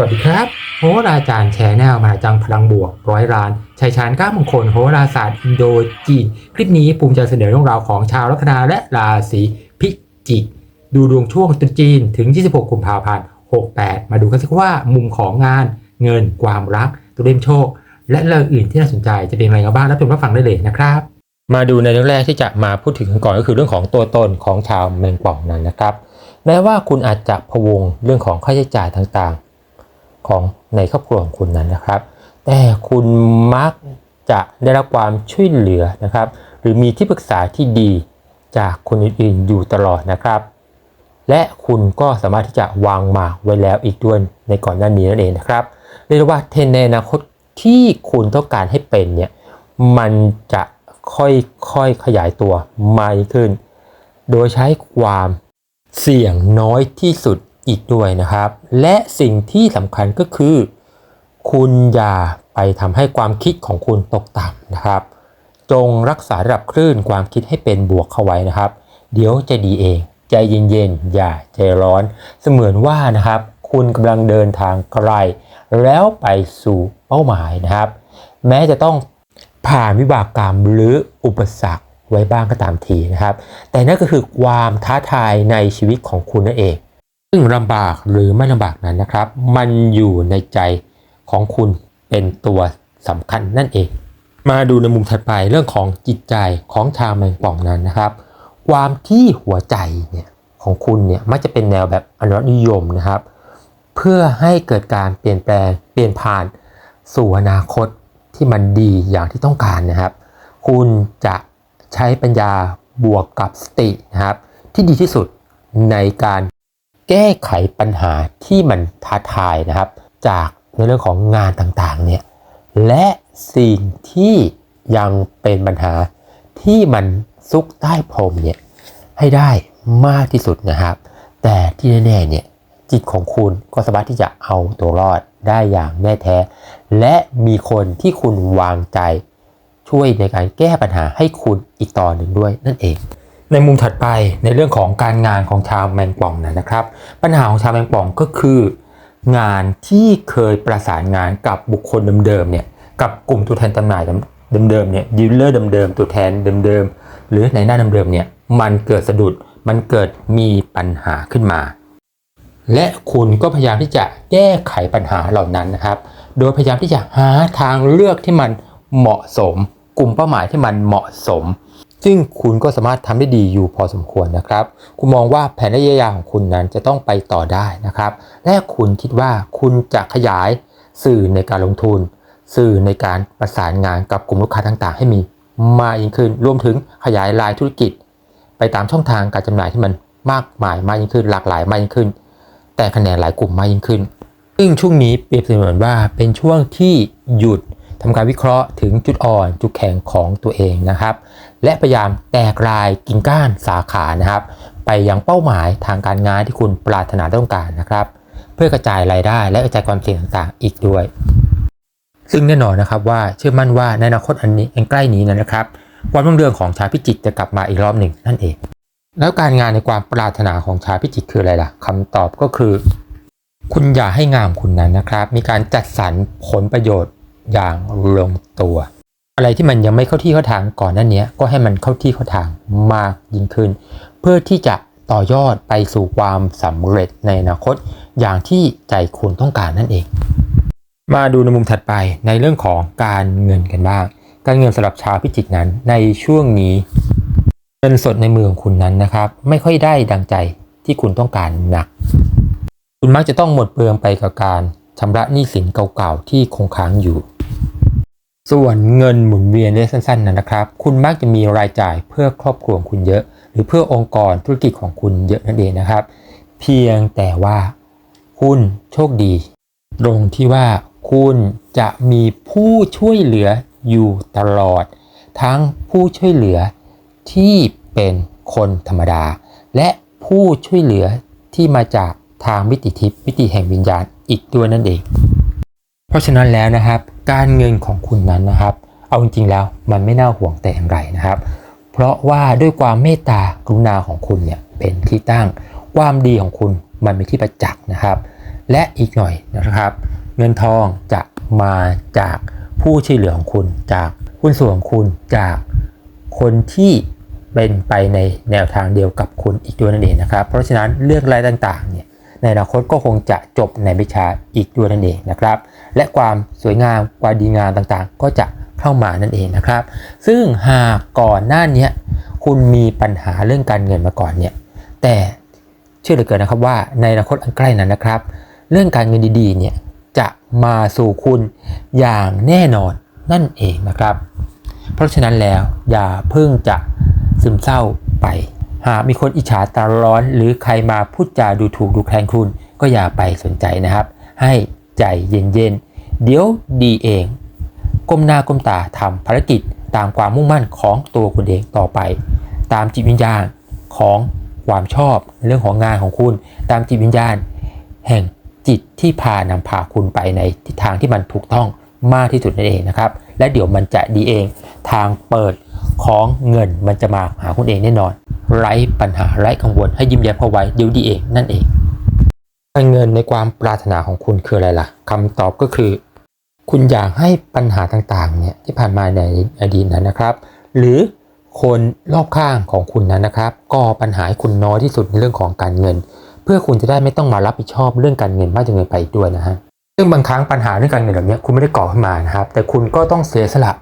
สวัสดีครับ โหราจารย์แชร์แนวมาจังพลังบวกร้อยล้านชัยชาญก้ามงคลโหราศาสตร์อินโดจีนคลิปนี้ภูมิใจเสนอเรื่องราวของชาวลัคนาและราศีพิจิก ดูดวงช่วงตรุษจีนถึง 26 กุมภาพันธ์ 68 มาดูกันสิว่ามุมของงานเงินความรักตัวเล่มโชค และเรื่องอื่นที่น่าสนใจจะเป็นอะไรกันบ้างรับชมรับฟังได้เลยนะครับ มาดูในเรื่องแรกที่จะมาพูดถึงก่อนก็คือเรื่องของตัวตนของชาวแมงป่องนั้นนะครับแม้ว่าคุณอาจจะพะวงเรื่องของค่าใช้จ่ายต่างๆ ของในครอบครัวของคุณนั้นนะครับ แต่คุณมักจะได้รับความช่วยเหลือนะครับ หรือมีที่ปรึกษาที่ดีจากคนอื่นๆอยู่ตลอดนะครับ และคุณก็สามารถที่จะวางหมากไว้แล้วอีกด้วยในก่อนหน้านี้นั่นเองนะครับเรียกว่าเทรนด์ในอนาคตที่คุณต้องการให้เป็นเนี่ยมันจะค่อยๆขยายตัวมากขึ้น โดยใช้ความเสี่ยงน้อยที่สุด อีกด้วยนะครับ และสิ่งที่สำคัญก็คือ คุณอย่าไปทำให้ความคิดของคุณตกต่ำนะครับ จงรักษาระดับคลื่นความคิดให้เป็นบวกเข้าไว้นะครับ เดี๋ยวจะดีเอง ใจเย็นๆ อย่าใจร้อน เสมือนว่านะครับ คุณกำลังเดินทางไกล แล้วไปสู่เป้าหมายนะครับ แม้จะต้องผ่านวิบากกรรมหรืออุปสรรคไว้บ้างก็ตามทีนะครับ แต่นั่นก็คือความท้าทายในชีวิตของคุณนั่นเอง ซึ่งลำบากหรือไม่ลำบากนั้นนะครับ มันอยู่ในใจของคุณเป็นตัวสำคัญนั่นเอง มาดูในมุมถัดไปเรื่องของจิตใจของชาวแมงป่องนั้นนะครับ ความที่หัวใจเนี่ยของคุณเนี่ยมักจะเป็นแนวแบบอนุรักษ์นิยมนะครับ เพื่อให้เกิดการเปลี่ยนแปลงเปลี่ยนผ่านสู่อนาคตที่มันดีอย่างที่ต้องการนะครับ คุณจะใช้ปัญญาบวกกับสตินะครับ ที่ดีที่สุดในการ แก้ไขปัญหาที่มันท้าทายนะครับ จากในเรื่องของงานต่างๆเนี่ยและสิ่งที่ยังเป็นปัญหาที่มันซุกใต้พรมเนี่ยให้ได้มากที่สุดนะครับ แต่ที่แน่ๆเนี่ยจิตของคุณก็สามารถที่จะเอาตัวรอดได้อย่างแน่แท้ และมีคนที่คุณวางใจช่วยในการแก้ปัญหาให้คุณอีกต่อหนึ่งด้วยนั่นเอง ในมุมถัดไปในเรื่องของการงานของชาวแมงป่องนะครับ ปัญหาของชาวแมงป่องก็คือ งานที่เคยประสานงานกับบุคคลเดิมๆเนี่ยกับกลุ่มตัวแทนจำหน่ายเดิมๆเนี่ยดีลเลอร์เดิมๆตัวแทนเดิมๆหรือในหน้าเดิมๆเนี่ยมันเกิดสะดุดมันเกิดมีปัญหาขึ้นมา และคุณก็พยายามที่จะแก้ไขปัญหาเหล่านั้นนะครับ โดยพยายามที่จะหาทางเลือกที่มันเหมาะสม กลุ่มเป้าหมายที่มันเหมาะสม ซึ่งคุณก็สามารถทำได้ดีอยู่พอสมควรนะครับ คุณมองว่าแผนระยะยาวของคุณนั้นจะต้องไปต่อได้นะครับ และคุณคิดว่าคุณจะขยายสื่อในการลงทุน สื่อในการประสานงานกับกลุ่มลูกค้าต่าง ๆ ให้มีมากยิ่งขึ้น รวมถึงขยายรายธุรกิจ ไปตามช่องทางการจำหน่ายที่มันมากมายมากยิ่งขึ้น หลากหลายมากยิ่งขึ้น แต่คะแนนหลายกลุ่มมากยิ่งขึ้นซึ่งช่วงนี้เปรียบเสมือนว่าเป็นช่วงที่หยุด ทำการวิเคราะห์ถึงจุดอ่อนจุดแข็งของตัวเองนะครับ และพยายามแตกรายกิ่งก้านสาขานะครับ ไปยังเป้าหมายทางการงานที่คุณปรารถนาต้องการนะครับ เพื่อกระจายรายได้และกระจายความเสี่ยงต่างๆ อีกด้วย ซึ่งแน่นอนนะครับว่าเชื่อมั่นว่าในอนาคตอันนี้อันใกล้นี้นะครับความรุ่งเรืองของชาวพิจิกจะกลับมาอีกรอบหนึ่งนั่นเอง แล้วการงานในความปรารถนาของชาวพิจิกคืออะไรล่ะคำตอบก็คือ คุณอย่าให้งามคุณนั้นนะครับ มีการจัดสรรผลประโยชน์ อย่างลงตัว อะไรที่มันยังไม่เข้าที่เข้าทางก่อนหน้านี้ยก็ให้มันเข้าที่เข้าทางมากยิ่งขึ้น เพื่อที่จะต่อยอดไปสู่ความสำเร็จในอนาคต อย่างที่ใจคุณต้องการนั่นเอง มาดูในมุมถัดไปในเรื่องของการเงินกันบ้าง การเงินสำหรับชาวพิจิกนั้นในช่วงนี้ เงินสดในมือของคุณนั้นนะครับ ไม่ค่อยได้ดังใจที่คุณต้องการหนัก คุณมักจะต้องหมดเปลืองไปกับการชำระหนี้สินเก่าๆที่คงค้างอยู่ ส่วนเงินหมุนเวียนได้สั้นๆนะครับ คุณมักจะมีรายจ่ายเพื่อครอบครัวของคุณเยอะ หรือเพื่อองค์กรธุรกิจของคุณเยอะนั่นเองนะครับ เพียงแต่ว่า คุณโชคดี ตรงที่ว่าคุณจะมีผู้ช่วยเหลืออยู่ตลอด ทั้งผู้ช่วยเหลือที่เป็นคนธรรมดา และผู้ช่วยเหลือที่มาจากทางมิติทิพย์มิติแห่งวิญญาณอีกด้วยนั่นเอง เพราะฉะนั้นแล้วนะครับ การเงินของคุณนั้นนะครับ เอาจริงๆแล้วมันไม่น่าห่วงแต่อย่างไรนะครับ เพราะว่าด้วยความเมตตากรุณาของคุณเนี่ยเป็นที่ตั้ง ความดีของคุณมันเป็นที่ประจักษ์นะครับ และอีกหน่อยนะครับ เงินทองจะมาจากผู้ช่วยเหลือของคุณ จากหุ้นส่วนของคุณจากคนที่เป็นไปในแนวทางเดียวกับคุณอีกด้วยนั่นเองนะครับ เพราะฉะนั้นเรื่องรายต่างๆเนี่ย ในอนาคตก็คงจะจบในวิชาอีกด้วยนั่นเองนะครับ และความสวยงามความดีงามต่างๆ ก็จะเข้ามานั่นเองนะครับ ซึ่งหากก่อนหน้านี้คุณมีปัญหาเรื่องการเงินมาก่อนเนี่ย แต่เชื่อเหลือเกินนะครับว่าในอนาคตอันใกล้นั้นนะครับ เรื่องการเงินดีๆเนี่ยจะมาสู่คุณอย่างแน่นอนนั่นเองนะครับ เพราะฉะนั้นแล้วอย่าเพิ่งจะซึมเศร้าไป หากมีคนอิจฉาตาร้อน หรือใครมาพูดจาดูถูกดูแคลนคุณ ก็อย่าไปสนใจนะครับ ให้ใจเย็นๆ เดี๋ยวดีเอง ก้มหน้าก้มตาทำภารกิจตามความมุ่งมั่นของตัวคุณเองต่อไป ตามจิตวิญญาณของความชอบเรื่องของงานของคุณ ตามจิตวิญญาณ แห่งจิตที่พานำพาคุณไปในทิศทางที่มันถูกต้องมากที่สุดนั่นเองนะครับ และเดี๋ยวมันจะดีเอง ทางเปิด ของเงินมันจะมาหาคุณเองแน่นอน ไร้ปัญหาไร้กังวลให้ยิ้มแย้มเข้าไว้เดี๋ยวดีเองนั่นเองการเงินในความปรารถนาของคุณคืออะไรล่ะคำตอบก็คือ คุณอยากให้ปัญหาต่างๆเนี่ยที่ผ่านมาในอดีตนั้นนะครับ หรือคนรอบข้างของคุณนั้นนะครับก่อปัญหาให้คุณน้อยที่สุดในเรื่องของการเงิน เพื่อคุณจะได้ไม่ต้องมารับผิดชอบเรื่องการเงินมากจนเกินไปด้วยนะฮะซึ่งบางครั้งปัญหาเรื่องการเงินเหล่านี้คุณไม่ได้ก่อขึ้นมานะครับ แต่คุณก็ต้องเสียสละ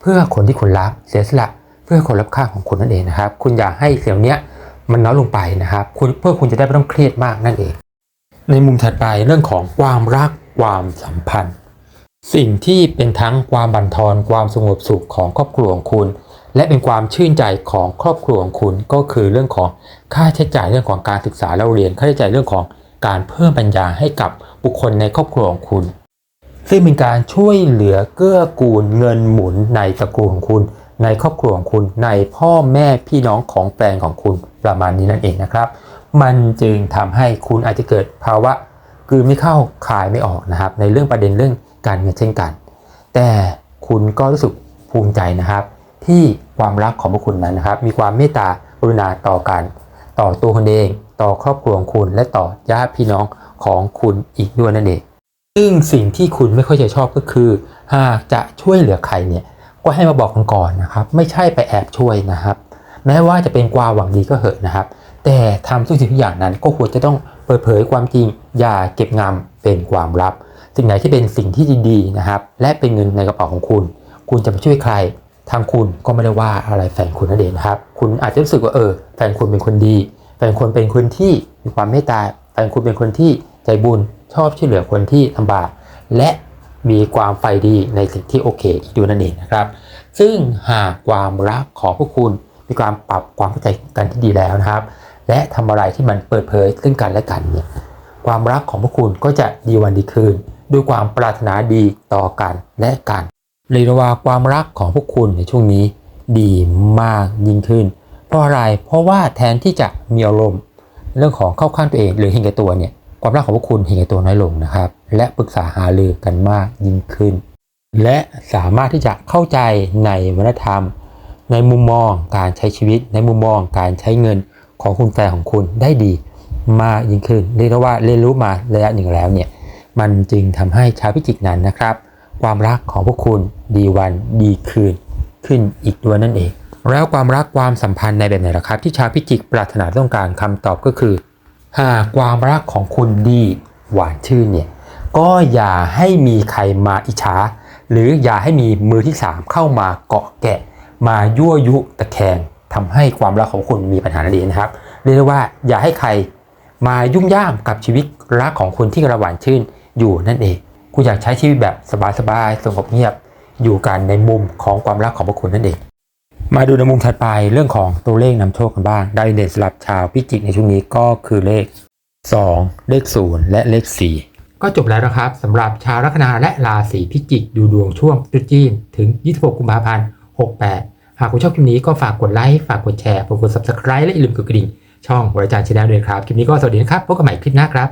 เพื่อคนที่คุณรักเสียสละ เพื่อคนรอบข้างของคุณนั่นเองนะครับ คุณอยากให้เสียงเนี้ยมันน้อยลงไปนะครับคุณเพื่อคุณจะได้ไม่ต้องเครียดมากนั่นเอง ในมุมถัดไปเรื่องของความรักความสัมพันธ์ สิ่งที่เป็นทั้งความบั่นทอนความสงบสุขของครอบครัวของคุณ และเป็นความชื่นใจของครอบครัวของคุณก็คือเรื่องของค่าใช้จ่ายเรื่องของการศึกษาและเรียนค่าใช้จ่ายเรื่องของการเพิ่มปัญญาให้กับบุคคลในครอบครัวของคุณ ซึ่งเป็นการช่วยเหลือเกื้อกูลเงินหมุนในตระกูลของคุณ ในครอบครัวของคุณในพ่อแม่พี่น้องของแฟนของคุณประมาณนี้นั่นเองนะครับ มันจึงทำให้คุณอาจจะเกิดภาวะกลืนไม่เข้าคายไม่ออกนะครับ ในเรื่องประเด็นเรื่องการเงินเช่นกัน แต่คุณก็รู้สึกภูมิใจนะครับ ที่ความรักของพวกคุณนั้นนะครับ มีความเมตตากรุณาต่อกัน ต่อตัวคุณเอง ต่อครอบครัวของคุณ และต่อญาติพี่น้องของคุณอีกด้วยนั่นเองซึ่งสิ่งที่คุณไม่ค่อยจะชอบก็คือ หากจะช่วยเหลือใครเนี่ย ก็ให้มาบอกกันก่อนนะครับ ไม่ใช่ไปแอบช่วยนะครับ แม้ว่าจะเป็นความหวังดีก็เหอะนะครับ แต่ทำทุกสิ่งทุกอย่างนั้นก็ควรจะต้องเปิดเผยความจริง อย่าเก็บงำเป็นความลับ สิ่งไหนที่เป็นสิ่งที่ดีๆนะครับ และเป็นเงินในกระเป๋าของคุณ คุณจะไปช่วยใครทางคุณก็ไม่ได้ว่าอะไรแฟนคุณนั่นเองนครับ คุณอาจจะรู้สึกว่าเออแฟนคุณเป็นคนดี แฟนคุณเป็นคนที่มีความเมตตา แฟนคุณเป็นคนที่ใจบุญชอบช่วยเหลือคนที่ลำบาก และ มีความใฝ่ดีในสิ่งที่โอเคอีกด้วยนั่นเองนะครับ ซึ่งหากความรักของพวกคุณมีความปรับความเข้าใจกันที่ดีแล้วนะครับ และทำอะไรที่มันเปิดเผยซึ่งกันและกันเนี่ยความรักของพวกคุณก็จะดีวันดีคืน ด้วยความปรารถนาดีต่อกันและกันเรียกว่าความรักของพวกคุณในช่วงนี้ดีมากยิ่งขึ้น เพราะอะไรเพราะว่าแทนที่จะมีอารมณ์เรื่องของเข้าข้างตัวเองหรือเห็นแก่ตัวเนี่ย ความรักของพวกคุณเห็นแก่ตัวน้อยลงนะครับ และปรึกษาหารือกันมากยิ่งขึ้น และสามารถที่จะเข้าใจในวัฒนธรรม ในมุมมองการใช้ชีวิต ในมุมมองการใช้เงินของคุณแฟนของคุณได้ดีมากยิ่งขึ้นเรียกว่าเรียนรู้มาระยะหนึ่งแล้วเนี่ยมันจึงทำให้ชาวพิจิกนั้นนะครับ ความรักของพวกคุณดีวันดีคืนขึ้นอีกด้วยนั่นเอง แล้วความรักความสัมพันธ์ในแบบไหนล่ะครับ ที่ชาวพิจิกปรารถนาต้องการคำตอบก็คือ หากความรักของคุณดีหวานชื่นเนี่ยก็อย่าให้มีใครมาอิจฉาหรืออย่าให้มีมือที่ 3 เข้ามาเกาะแกะ มายั่วยุตะแคงทำให้ความรักของคุณมีปัญหานั่นเองนะครับ เรียกได้ว่าอย่าให้ใครมายุ่งย่ามกับชีวิตรักของคุณที่กระหว่านชื่นอยู่นั่นเอง คุณอยากใช้ชีวิตแบบสบายๆสงบเงียบ อยู่กันในมุมของความรักของพวกคุณนั่นเอง มาดูในมุมถัดไปเรื่องของตัวเลขนำโชคกันบ้างได้เด่นสำหรับชาวพิจิกในช่วงนี้ก็คือเลข 2 เลข 0 และเลข 4ก็จบแล้วนะครับสำหรับชาวลัคนาและราศีพิจิกดูดวงช่วงตรุษจีน ถึง 26 กุมภาพันธ์ 68 หากคุณชอบคลิปนี้ก็ฝากกดไลค์ ฝากกดแชร์ ฝากกด subscribe และอย่าลืมกดกระดิ่ง ช่องบริจาคชาแนลด้วยครับ คลิปนี้ก็สวัสดีนะครับ พบกันใหม่คลิปหน้าครับ